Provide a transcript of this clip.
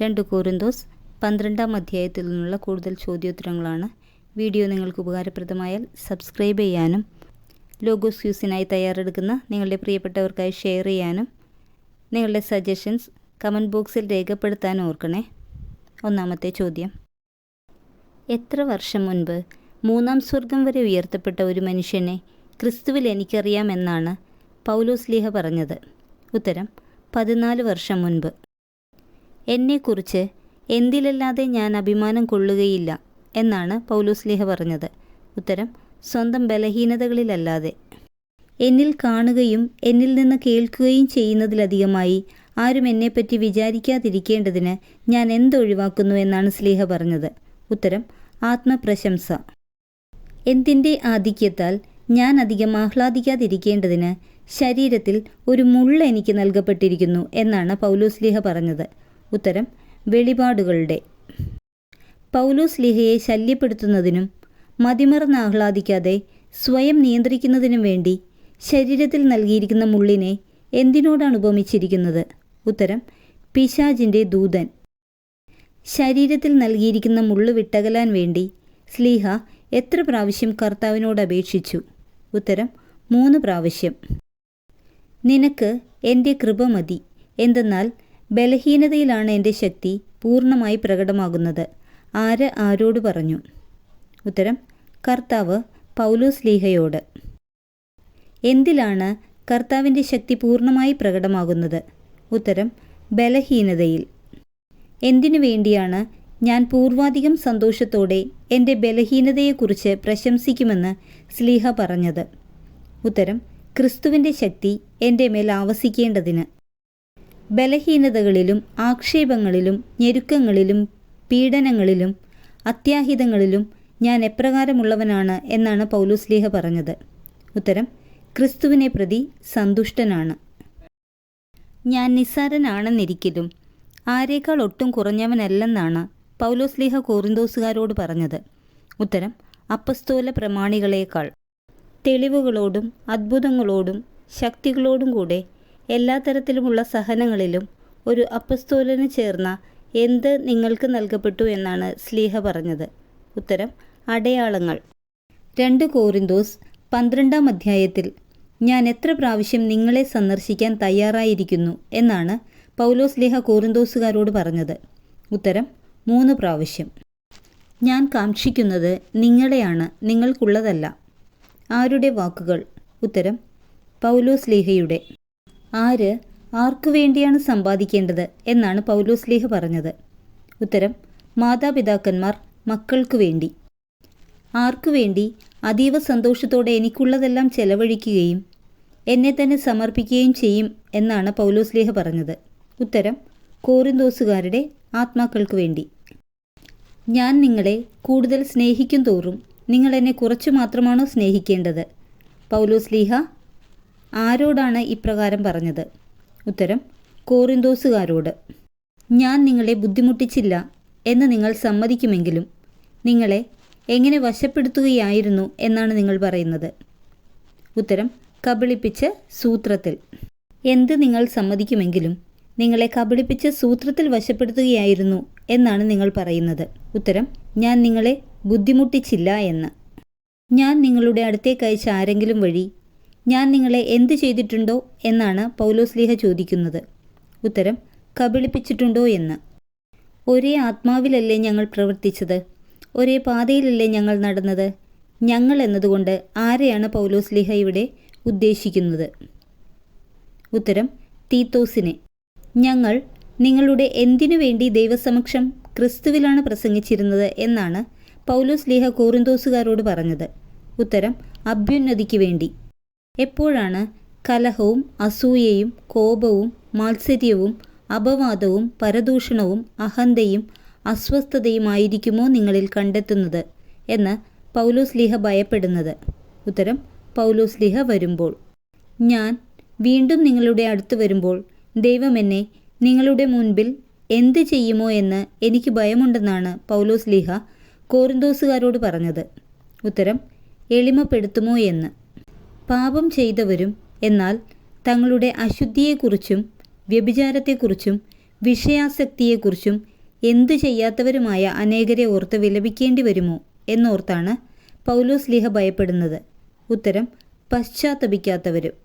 രണ്ട് കോറിന്തോസ് പന്ത്രണ്ടാം അധ്യായത്തിൽ നിന്നുള്ള കൂടുതൽ ചോദ്യോത്തരങ്ങളാണ്. വീഡിയോ നിങ്ങൾക്ക് ഉപകാരപ്രദമായാൽ സബ്സ്ക്രൈബ് ചെയ്യാനും ലോഗോസ് ക്യൂസിനായി തയ്യാറെടുക്കുന്ന നിങ്ങളുടെ പ്രിയപ്പെട്ടവർക്കായി ഷെയർ ചെയ്യാനും നിങ്ങളുടെ സജഷൻസ് കമന്റ് ബോക്സിൽ രേഖപ്പെടുത്താൻ ഓർക്കണേ. ഒന്നാമത്തെ ചോദ്യം. എത്ര വർഷം മുൻപ് മൂന്നാം സ്വർഗം വരെ ഉയർത്തപ്പെട്ട ഒരു മനുഷ്യനെ ക്രിസ്തുവിൽ എനിക്കറിയാമെന്നാണ് പൗലോസ് ലീഹ പറഞ്ഞത്? ഉത്തരം പതിനാല് വർഷം മുൻപ്. എന്നെക്കുറിച്ച് എന്തിലല്ലാതെ ഞാൻ അഭിമാനം കൊള്ളുകയില്ല എന്നാണ് പൗലോസ് ലീഹ പറഞ്ഞത്. ഉത്തരം സ്വന്തം ബലഹീനതകളിലല്ലാതെ. എന്നിൽ കാണുകയും എന്നിൽ നിന്ന് കേൾക്കുകയും ചെയ്യുന്നതിലധികമായി ആരും എന്നെപ്പറ്റി വിചാരിക്കാതിരിക്കേണ്ടതിന് ഞാൻ എന്തൊഴിവാക്കുന്നു എന്നാണ് സ്ലീഹ പറഞ്ഞത്. ഉത്തരം ആത്മപ്രശംസ. എന്തിന്റെ ആധിക്യത്താൽ ഞാൻ അധികം ആഹ്ലാദിക്കാതിരിക്കേണ്ടതിന് ശരീരത്തിൽ ഒരു മുള്ള എനിക്ക് നൽകപ്പെട്ടിരിക്കുന്നു എന്നാണ് പൗലോസ് ലീഹ പറഞ്ഞത്. ഉത്തരം വെളിപാടുകളുടെ. പൗലോസ് ലിഹയെ ശല്യപ്പെടുത്തുന്നതിനും മതിമറന്ന് ആഹ്ലാദിക്കാതെ സ്വയം നിയന്ത്രിക്കുന്നതിനും വേണ്ടി ശരീരത്തിൽ നൽകിയിരിക്കുന്ന മുള്ളിനെ എന്തിനോടാണ് ഉപമിച്ചിരിക്കുന്നത്? ഉത്തരം പിശാജിന്റെ ദൂതൻ. ശരീരത്തിൽ നൽകിയിരിക്കുന്ന മുള്ള് വിട്ടകലാൻ വേണ്ടി സ്ലീഹ എത്ര പ്രാവശ്യം കർത്താവിനോട് അപേക്ഷിച്ചു? ഉത്തരം മൂന്ന് പ്രാവശ്യം. നിനക്ക് എന്റെ കൃപ മതി. എന്തെന്നാൽ ബലഹീനതയിലാണ് എന്റെ ശക്തി പൂർണമായി പ്രകടമാകുന്നത്. ആര് ആരോട് പറഞ്ഞു? ഉത്തരം കർത്താവ് പൗലൂസ് ലീഹയോട്. എന്തിലാണ് കർത്താവിന്റെ ശക്തി പൂർണമായി പ്രകടമാകുന്നത്? ഉത്തരം ബലഹീനതയിൽ. എന്തിനു വേണ്ടിയാണ് ഞാൻ പൂർവാധികം സന്തോഷത്തോടെ എന്റെ ബലഹീനതയെക്കുറിച്ച് പ്രശംസിക്കുമെന്ന് സ്ലീഹ പറഞ്ഞത്? ഉത്തരം ക്രിസ്തുവിന്റെ ശക്തി എന്റെ മേൽ ആവസിക്കേണ്ടതിന്. ബലഹീനതകളിലും ആക്ഷേപങ്ങളിലും ഞെരുക്കങ്ങളിലും പീഡനങ്ങളിലും അത്യാഹിതങ്ങളിലും ഞാൻ എപ്രകാരമുള്ളവനാണ് എന്നാണ് പൗലുസ്ലീഹ പറഞ്ഞത്. ഉത്തരം ക്രിസ്തുവിനെ പ്രതി സന്തുഷ്ടനാണ്. ഞാൻ നിസ്സാരനാണെന്നിരിക്കലും ആരേക്കാൾ ഒട്ടും കുറഞ്ഞവനല്ലെന്നാണ് പൗലോസ്ലീഹ കോറിന്തോസുകാരോട് പറഞ്ഞത്. ഉത്തരം അപ്പസ്തോല പ്രമാണികളേക്കാൾ തെളിവുകളോടും അത്ഭുതങ്ങളോടും ശക്തികളോടും കൂടെ എല്ലാ തരത്തിലുമുള്ള സഹനങ്ങളിലും ഒരു അപ്പസ്തോലന് ചേർന്ന എന്ത് നിങ്ങൾക്ക് നൽകപ്പെട്ടു എന്നാണ് സ്ലീഹ പറഞ്ഞത്. ഉത്തരം അടയാളങ്ങൾ. രണ്ട് കോറിന്തോസ് പന്ത്രണ്ടാം അധ്യായത്തിൽ ഞാൻ എത്ര പ്രാവശ്യം നിങ്ങളെ സന്ദർശിക്കാൻ തയ്യാറായിരിക്കുന്നു എന്നാണ് പൗലോസ് ലേഹ കോറിന്തോസുകാരോട് പറഞ്ഞത്. ഉത്തരം മൂന്ന് പ്രാവശ്യം. ഞാൻ കാക്ഷിക്കുന്നത് നിങ്ങളെയാണ് നിങ്ങൾക്കുള്ളതല്ല. ആരുടെ വാക്കുകൾ? ഉത്തരം പൗലോസ് ലീഹയുടെ ആര് ആർക്കു വേണ്ടിയാണ് സമ്പാദിക്കേണ്ടത് എന്നാണ് പൗലോസ് ലീഹ പറഞ്ഞത്. ഉത്തരം മാതാപിതാക്കന്മാർ മക്കൾക്കു വേണ്ടി. ആർക്കു വേണ്ടി അതീവ സന്തോഷത്തോടെ എനിക്കുള്ളതെല്ലാം ചെലവഴിക്കുകയും എന്നെ തന്നെ സമർപ്പിക്കുകയും ചെയ്യും എന്നാണ് പൗലോസ് ലീഹ പറഞ്ഞത്. ഉത്തരം കോറിന്തോസുകാരുടെ ആത്മാക്കൾക്ക് വേണ്ടി. ഞാൻ നിങ്ങളെ കൂടുതൽ സ്നേഹിക്കും തോറും നിങ്ങൾ എന്നെ കുറച്ചു മാത്രമാണോ സ്നേഹിക്കേണ്ടത്? പൗലോസ് ലീഹ ആരോടാണ് ഇപ്രകാരം പറഞ്ഞത്? ഉത്തരം കോറിന്തോസുകാരോട്. ഞാൻ നിങ്ങളെ ബുദ്ധിമുട്ടിച്ചില്ല എന്ന് നിങ്ങൾ സമ്മതിക്കുമെങ്കിലും നിങ്ങളെ എങ്ങനെ വശപ്പെടുത്തുകയായിരുന്നു എന്നാണ് നിങ്ങൾ പറയുന്നത്? ഉത്തരം കബളിപ്പിച്ച സൂത്രത്തിൽ. എന്ത് നിങ്ങൾ സമ്മതിക്കുമെങ്കിലും നിങ്ങളെ കബളിപ്പിച്ച സൂത്രത്തിൽ വശപ്പെടുത്തുകയായിരുന്നു എന്നാണ് നിങ്ങൾ പറയുന്നത്. ഉത്തരം ഞാൻ നിങ്ങളെ ബുദ്ധിമുട്ടിച്ചില്ല എന്ന്. ഞാൻ നിങ്ങളുടെ അടുത്തേക്ക് അയച്ച ആരെങ്കിലും വഴി ഞാൻ നിങ്ങളെ എന്ത് ചെയ്തിട്ടുണ്ടോ എന്നാണ് പൗലോസ്ലീഹ ചോദിക്കുന്നത്. ഉത്തരം കബളിപ്പിച്ചിട്ടുണ്ടോ എന്ന്. ഒരേ ആത്മാവിലല്ലേ ഞങ്ങൾ പ്രവർത്തിച്ചത്? ഒരേ പാതയിലല്ലേ ഞങ്ങൾ നടന്നത്? ഞങ്ങൾ എന്നതുകൊണ്ട് ആരെയാണ് പൗലോസ്ലിഹ ഇവിടെ ഉദ്ദേശിക്കുന്നത്? ഉത്തരം തീത്തോസിനെ. ഞങ്ങൾ നിങ്ങളുടെ എന്തിനു വേണ്ടി ദൈവസമക്ഷം ക്രിസ്തുവിലാണ് പ്രസംഗിച്ചിരുന്നത് എന്നാണ് പൗലോസ് ലീഹ കോറിന്തോസുകാരോട് പറഞ്ഞത്. ഉത്തരം അഭ്യുന്നതിക്ക് വേണ്ടി. എപ്പോഴാണ് കലഹവും അസൂയയും കോപവും മാത്സര്യവും അപവാദവും പരദൂഷണവും അഹന്തയും അസ്വസ്ഥതയുമായിരിക്കുമോ നിങ്ങളിൽ കണ്ടെത്തുന്നത്? എന്ന് പൗലോസ് ലിഹ ഭയപ്പെടുന്നത്. ഉത്തരം പൗലോസ് ലിഹ വരുമ്പോൾ. ഞാൻ വീണ്ടും നിങ്ങളുടെ അടുത്ത് വരുമ്പോൾ ദൈവം എന്നെ നിങ്ങളുടെ മുൻപിൽ എന്ത് ചെയ്യുമോ എന്ന് എനിക്ക് ഭയമുണ്ടെന്നാണ് പൗലോസ് ലിഹ കോറിന്തോസുകാരോട് പറഞ്ഞത്. ഉത്തരം എളിമപ്പെടുത്തുമോ എന്ന്. പാപം ചെയ്തവരും എന്നാൽ തങ്ങളുടെ അശുദ്ധിയെക്കുറിച്ചും വ്യഭിചാരത്തെക്കുറിച്ചും വിഷയാസക്തിയെക്കുറിച്ചും എന്തു ചെയ്യാത്തവരുമായ അനേകരെ ഓർത്ത് വിലപിക്കേണ്ടി വരുമോ എന്നോർത്താണ് പൗലോസ് ലീഹ ഭയപ്പെടുന്നത്. ഉത്തരം പശ്ചാത്തപിക്കാത്തവരും.